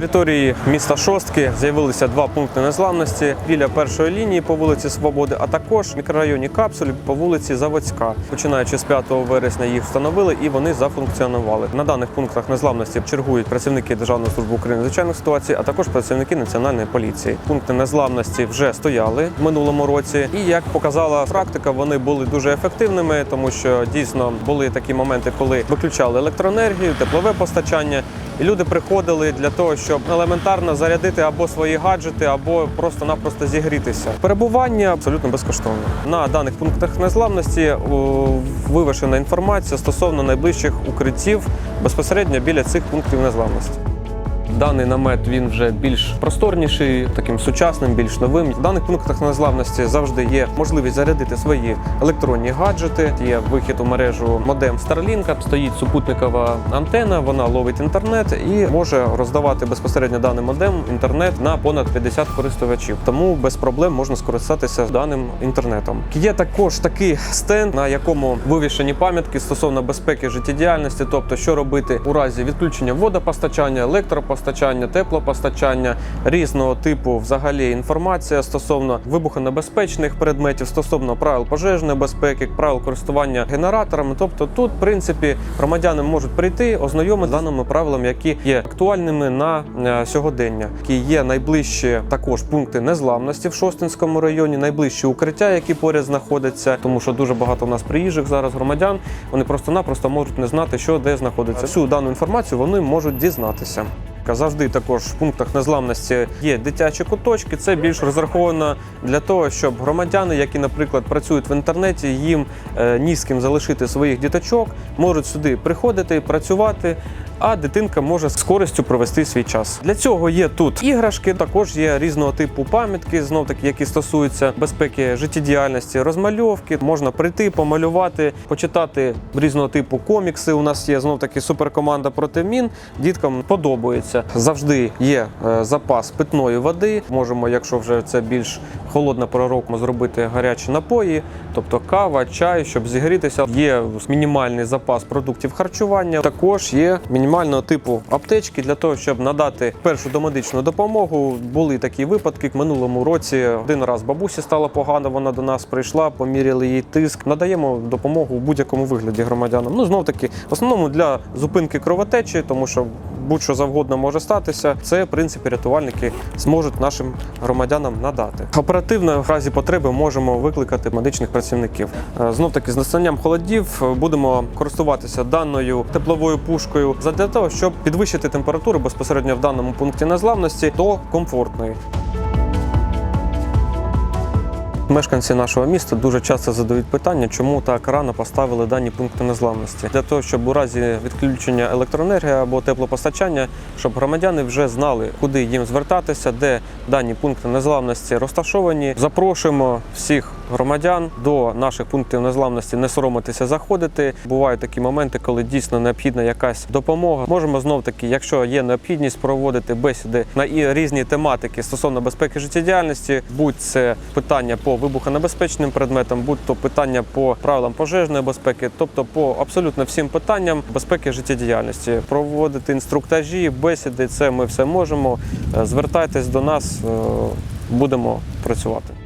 території міста Шостки з'явилися два пункти незламності біля першої лінії по вулиці Свободи, а також в мікрорайоні Капсуль по вулиці Заводська. Починаючи з 5 вересня їх встановили і вони зафункціонували. На даних пунктах незламності чергують працівники Державної служби України звичайних ситуацій, а також працівники національної поліції. Пункти незламності вже стояли в минулому році, і як показала практика, вони були дуже ефективними, тому що дійсно були такі моменти, коли виключали електроенергію, теплове постачання. І люди приходили для того, щоб елементарно зарядити або свої гаджети, або просто-напросто зігрітися. Перебування абсолютно безкоштовне. На даних пунктах незламності вивішена інформація стосовно найближчих укриттів безпосередньо біля цих пунктів незламності. Даний намет він вже більш просторніший, таким сучасним, більш новим. В даних пунктах незламності завжди є можливість зарядити свої електронні гаджети. Є вихід у мережу модем Starlink, стоїть супутникова антена, вона ловить інтернет і може роздавати безпосередньо даний модем інтернет на понад 50 користувачів. Тому без проблем можна скористатися даним інтернетом. Є також такий стенд, на якому вивішені пам'ятки стосовно безпеки життєдіяльності, тобто що робити у разі відключення водопостачання, електропостачання, теплопостачання, різного типу взагалі інформація стосовно вибухонебезпечних предметів, стосовно правил пожежної безпеки, правил користування генераторами. Тобто, тут, в принципі, громадяни можуть прийти, ознайомити даними правилами, які є актуальними на е, сьогодення. Які є найближчі також пункти незламності в Шостинському районі, найближчі укриття, які поряд знаходяться, тому що дуже багато у нас приїжджих зараз громадян. Вони просто-напросто можуть не знати, що де знаходиться. Всю дану інформацію вони можуть дізнатися. Завжди також в пунктах незламності є дитячі куточки. Це більш розраховано для того, щоб громадяни, які, наприклад, працюють в інтернеті, їм е, ні з ким залишити своїх діточок, можуть сюди приходити, працювати. А дитинка може з користю провести свій час. Для цього є тут іграшки, також є різного типу пам'ятки, знов таки, які стосуються безпеки життєдіяльності, розмальовки. Можна прийти, помалювати, почитати різного типу комікси. У нас є знов таки суперкоманда проти мін. Діткам подобається. Завжди є е, запас питної води. Можемо, якщо вже це більш холодна пора зробити гарячі напої, тобто кава, чай, щоб зігрітися. Є мінімальний запас продуктів харчування. Також є мінімального типу аптечки для того, щоб надати першу домедичну допомогу. Були такі випадки. В минулому році один раз бабусі стало погано. Вона до нас прийшла, поміряли їй тиск. Надаємо допомогу в будь-якому вигляді громадянам. Ну знов таки, в основному для зупинки кровотечі, тому що будь-що завгодно може статися. Це в принципі рятувальники зможуть нашим громадянам надати. Оперативно в разі потреби можемо викликати медичних працівників. Е, Знов таки з настанням холодів е, будемо користуватися даною тепловою пушкою задля того, щоб підвищити температуру безпосередньо в даному пункті незламності до комфортної. Мешканці нашого міста дуже часто задають питання, чому так рано поставили дані пункти незламності. Для того, щоб у разі відключення електроенергії або теплопостачання, щоб громадяни вже знали, куди їм звертатися, де дані пункти незламності розташовані. Запрошуємо всіх громадян до наших пунктів незламності не соромитися заходити. Бувають такі моменти, коли дійсно необхідна якась допомога. Можемо знов таки, якщо є необхідність, проводити бесіди на різні тематики стосовно безпеки життєдіяльності, будь це питання по вибухонебезпечним предметам, будь то питання по правилам пожежної безпеки, тобто по абсолютно всім питанням безпеки життєдіяльності, проводити інструктажі, бесіди, це ми все можемо. Е, Звертайтесь до нас, е, будемо працювати.